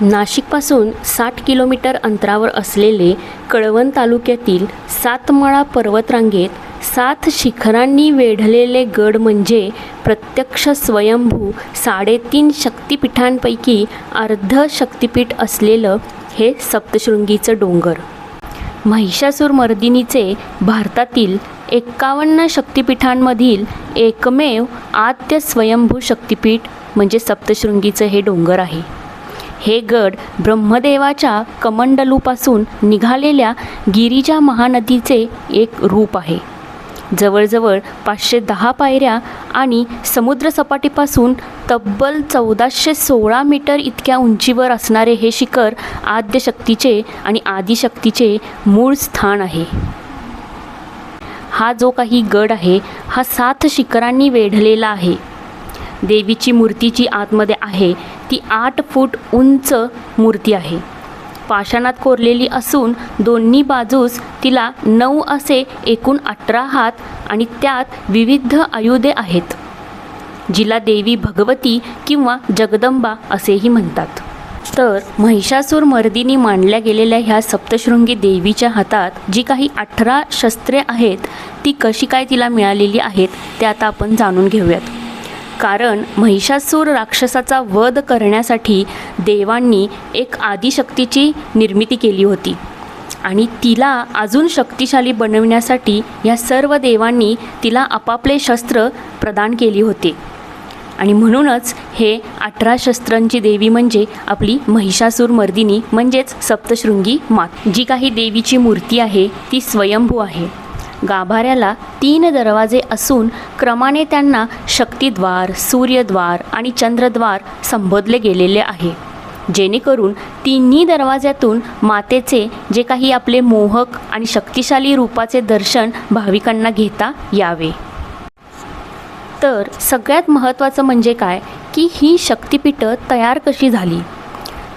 नाशिकपासून साठ किलोमीटर अंतरावर असलेले कळवण तालुक्यातील सातमाळा पर्वतरांगेत सात शिखरांनी वेढलेले गड म्हणजे प्रत्यक्ष स्वयंभू साडेतीन शक्तिपीठांपैकी अर्ध शक्तिपीठ असलेलं हे सप्तशृंगीचं डोंगर. महिषासूर मर्दिनीचे भारतातील एक्कावन्न शक्तिपीठांमधील एकमेव आद्य स्वयंभू शक्तिपीठ म्हणजे सप्तशृंगीचं हे डोंगर आहे. हे गड ब्रह्मदेवाच्या कमंडलूपासून निघालेल्या गिरिजा महानदीचे एक रूप आहे. जवळजवळ पाचशे दहा पायऱ्या आणि समुद्रसपाटीपासून तब्बल चौदाशे सोळा मीटर इतक्या उंचीवर असणारे हे शिखर आद्यशक्तीचे आणि आदिशक्तीचे मूळ स्थान आहे. हा जो काही गड आहे हा सात शिखरांनी वेढलेला आहे. देवीची मूर्ती जी आतमध्ये आहे ती आठ फूट उंच मूर्ती आहे. पाषाणात कोरलेली असून दोन्ही बाजूस तिला नऊ असे एकूण अठरा हात आणि त्यात विविध आयुधे आहेत जिला देवी भगवती किंवा जगदंबा असेही म्हणतात. तर महिषासूर मर्दिनी मांडल्या गेलेल्या ह्या सप्तशृंगी देवीच्या हातात जी काही अठरा शस्त्रे आहेत ती कशी काय तिला मिळालेली आहेत ते आता आपण जाणून घेऊयात. कारण महिषासूर राक्षसाचा वध करण्यासाठी देवांनी एक आदिशक्तीची निर्मिती केली होती. आणि तिला अजून शक्तिशाली बनविण्यासाठी या सर्व देवांनी तिला आपापले शस्त्र प्रदान केली होते. आणि म्हणूनच हे अठरा शस्त्रांची देवी म्हणजे आपली महिषासूर मर्दिनी म्हणजेच सप्तशृंगी मात जी काही देवीची मूर्ती आहे ती स्वयंभू आहे. गाभाऱ्याला तीन दरवाजे असून क्रमाने त्यांना शक्तिद्वार सूर्यद्वार आणि चंद्रद्वार संबोधले गेलेले आहे. जेणेकरून तिन्ही दरवाज्यातून मातेचे जे काही आपले मोहक आणि शक्तिशाली रूपाचे दर्शन भाविकांना घेता यावे. तर सगळ्यात महत्त्वाचं म्हणजे काय? की ही शक्तिपीठं तयार कशी झाली?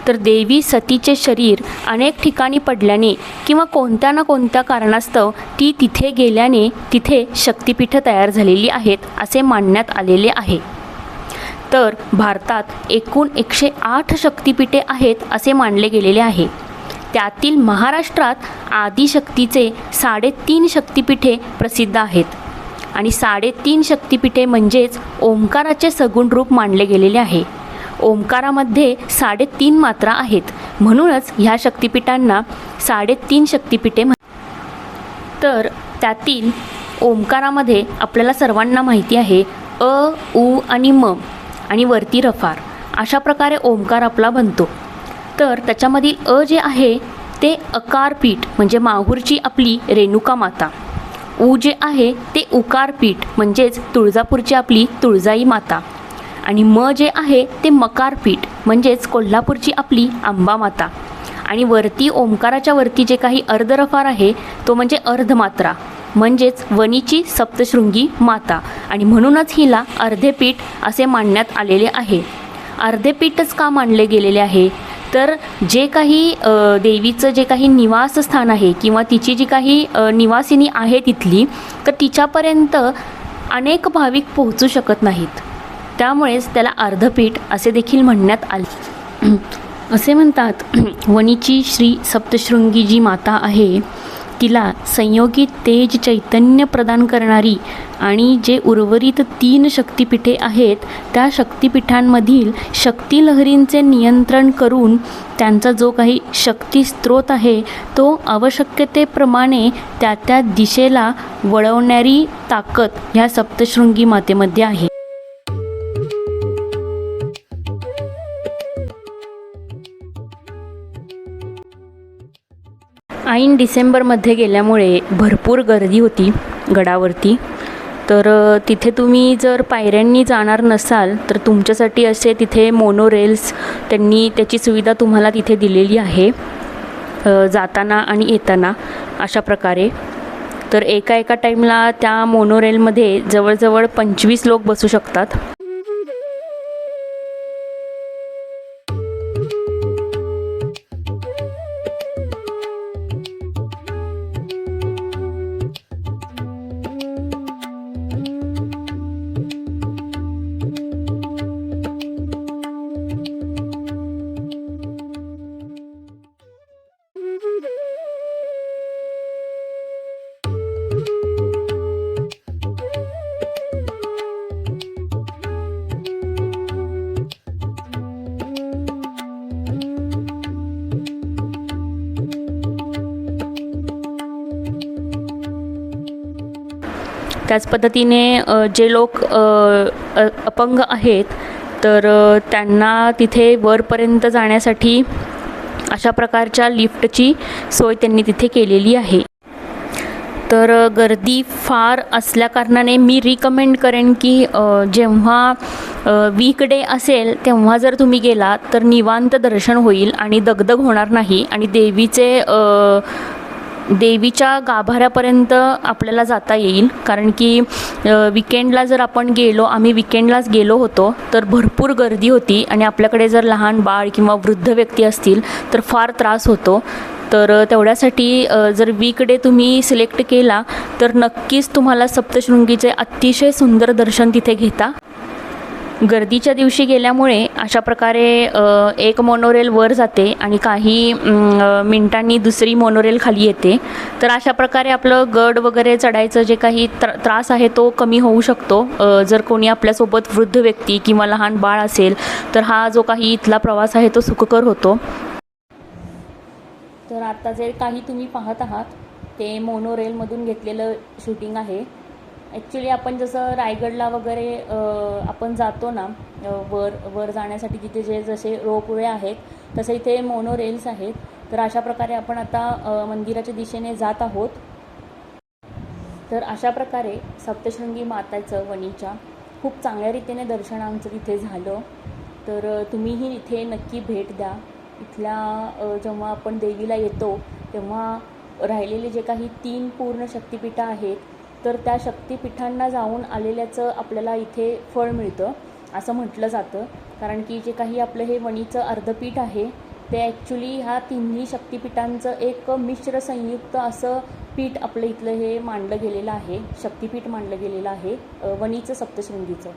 तर देवी सतीचे शरीर अनेक ठिकाणी पडल्याने किंवा कोणत्या ना कोणत्या कारणास्तव ती तिथे गेल्याने तिथे शक्तिपीठं तयार झालेली आहेत असे मानण्यात आलेले आहे. तर भारतात एकूण एकशे आठ शक्तिपीठे आहेत असे मानले गेलेले आहे. त्यातील महाराष्ट्रात आदिशक्तीचे साडेतीन शक्तिपीठे प्रसिद्ध आहेत. आणि साडेतीन शक्तिपीठे म्हणजेच ओंकाराचे सगुण रूप मानले गेलेले आहे. ओंकारामध्ये साडेतीन मात्रा आहेत. म्हणूनच ह्या शक्तिपीठांना साडेतीन शक्तिपीठे म्हण तर त्यातील ओंकारामध्ये आपल्याला सर्वांना माहिती आहे अ उ आणि म आणि वरती रफार. अशा प्रकारे ओंकार आपला बनतो. तर त्याच्यामधील अ जे आहे ते अकारपीठ म्हणजे माहूरची आपली रेणुका माता. उ जे आहे ते उकारपीठ म्हणजेच तुळजापूरची आपली तुळजाई माता. आणि म जे आहे ते मकारपीठ म्हणजेच कोल्हापूरची आपली आंबामाता. आणि वरती ओंकाराच्या वरती जे काही अर्धरफार आहे तो म्हणजे अर्धमात्रा म्हणजेच वनीची सप्तशृंगी माता. आणि म्हणूनच हिला अर्धेपीठ असे मानण्यात आलेले आहे. अर्धेपीठच का मानले गेलेले आहे? तर जे काही देवीचं जे काही निवासस्थान आहे किंवा तिची जी काही निवासिनी आहे तिथली तर तिच्यापर्यंत अनेक भाविक पोहोचू शकत नाहीत. त्यामुळेच त्याला अर्धपीठ असे देखील म्हणण्यात आले. असे म्हणतात वणीची श्री सप्तशृंगी जी माता आहे. तिला संयोगी तेज चैतन्य प्रदान करणारी आणि जे उर्वरित तीन शक्तिपीठे आहेत त्या शक्तिपीठांमधील शक्तिलहरींचे नियंत्रण करून त्यांचा जो काही शक्ती स्रोत आहे तो आवश्यकतेप्रमाणे त्या त्या दिशेला वळवणारी ताकद ह्या सप्तशृंगी मातेमध्ये आहे. ऐन डिसेंबरमध्ये गेल्यामुळे भरपूर गर्दी होती गडावरती. तर तिथे तुम्ही जर पायऱ्यांनी जाणार नसाल तर तुमच्यासाठी असे तिथे मोनो रेल्स त्यांनी त्याची सुविधा तुम्हाला तिथे दिलेली आहे. जाताना आणि येताना अशा प्रकारे. तर एका एका टाईमला त्या मोनो रेलमध्ये जवळजवळ पंचवीस लोक बसू शकतात. त्याच पद्धतीने जे लोक अपंग आहेत तर त्यांना तिथे वरपर्यंत जाण्यासाठी अशा प्रकारच्या लिफ्टची सोय त्यांनी तिथे केलेली आहे. तर गर्दी फार असल्याकारणाने मी रिकमेंड करेन की जेव्हा वीकडे असेल तेव्हा जर तुम्ही गेलात तर निवांत दर्शन होईल आणि दगदग होणार नाही आणि देवीचे देवीच्या गाभाऱ्यापर्यंत आपल्याला जाता येईल. कारण की विकेंडला जर आपण गेलो आम्ही विकेंडलाच गेलो होतो तर भरपूर गर्दी होती. आणि आपल्याकडे जर लहान बाळ किंवा वृद्ध व्यक्ती असतील तर फार त्रास होतो. तर तेवढ्यासाठी जर वीकडे तुम्ही सिलेक्ट केला तर नक्कीच तुम्हाला सप्तशृंगीचे अतिशय सुंदर दर्शन तिथे घेता. गर्दीच्या दिवशी गेल्यामुळे अशा प्रकारे एक मोनोरेल वर जाते आणि काही मिनिटांनी दुसरी मोनोरेल खाली येते. तर अशा प्रकारे आपलं गड वगैरे चढायचं जे काही त्र त्रास आहे तो कमी होऊ शकतो. जर कोणी आपल्यासोबत वृद्ध व्यक्ती किंवा लहान बाळ असेल तर हा जो काही इथला प्रवास आहे तो सुखकर होतो. तर आता जे काही तुम्ही पाहत आहात ते मोनोरेलमधून घेतलेलं शूटिंग आहे. ॲक्च्युली आपण जसं रायगडला वगैरे आपण जातो ना वर वर जाण्यासाठी तिथे जे जसे रोपवे आहेत तसे इथे मोनोरेल्स आहेत. तर अशा प्रकारे आपण आता मंदिराच्या दिशेने जात आहोत. तर अशा प्रकारे सप्तशृंगी माताचं वणीच्या खूप चांगल्या रीतीने दर्शन आमचं तिथे झालं. तर तुम्हीही इथे नक्की भेट द्या. इथल्या जेव्हा आपण देवीला येतो तेव्हा राहिलेले जे काही तीन पूर्ण शक्तिपीठं आहेत तर त्या शक्तिपीठांना जाऊन आलेल्याचं आपल्याला इथे फळ मिळतं असं म्हटलं जातं. कारण की जे काही आपलं हे वणीचं अर्धपीठ आहे ते ॲक्च्युली ह्या तिन्ही शक्तिपीठांचं एक मिश्र संयुक्त असं पीठ आपलं इथलं हे मांडलं गेलेलं आहे शक्तिपीठ मांडलं गेलेलं आहे वणीचं सप्तशृंगीचं.